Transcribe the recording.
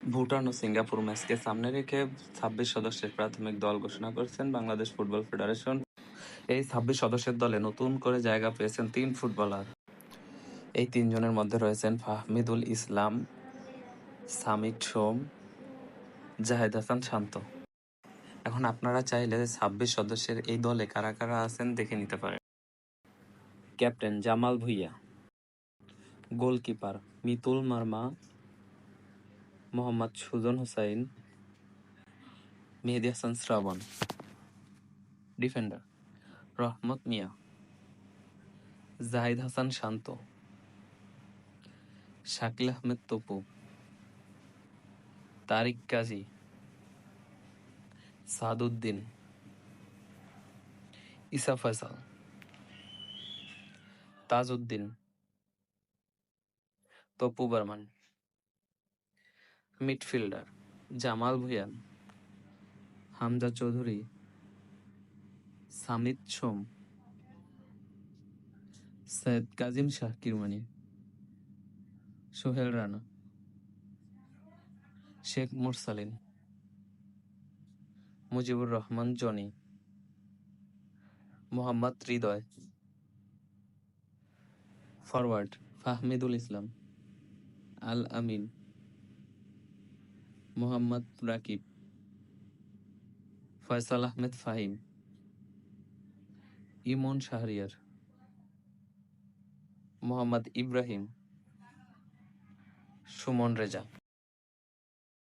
ভুটান ও Singapore ম্যাচকে সামনে রেখে ছাব্বিশ সদস্যের প্রাথমিক দল ঘোষণা করেছেন বাংলাদেশ ফুটবল ফেডারেশন। এই ছাব্বিশ সদস্যের দলে নতুন করে জায়গা পেয়েছেন তিন ফুটবলার। এই তিনজনের মধ্যে রয়েছেন ফাহমিদুল ইসলাম, সামিক সোম, জাহেদ হাসান শান্ত। এখন আপনারা চাইলে ছাব্বিশ সদস্যের এই দলে কারা কারা আছেন দেখে নিতে পারেন। Captain Jamal Bhuiyan, goalkeeper Mitul Marma Mohammad Sujon Hossain, Mehedi Hasan Srabon, defender, Rahmat Mia, Jahid Hasan Shanto, Shakil Ahmed Topu, Tariq Kazi Saaduddin Isa Faisal, Tajuddin, Topu Barman. Midfielder Jamal Bhuiyan Hamza Choudhury Samit Shome, Sayed Kazim Shah Kirmani, Sohel Rana, Sheikh Morsalin, Mujibur Rahman Jony, Mohammad Hridoy, forward Fahamedul Islam, Al Amin. Mohammad Rakib Faisal Ahmed Fahim Emon Shahriar Mohammad Ibrahim Sumon Reza